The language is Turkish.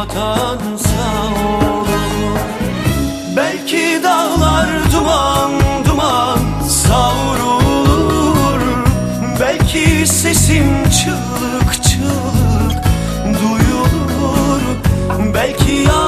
belki vatan sağ olur Belki dağlar duman duman savrulur. Belki sesim çığlık çığlık duyulur. Belki yavrum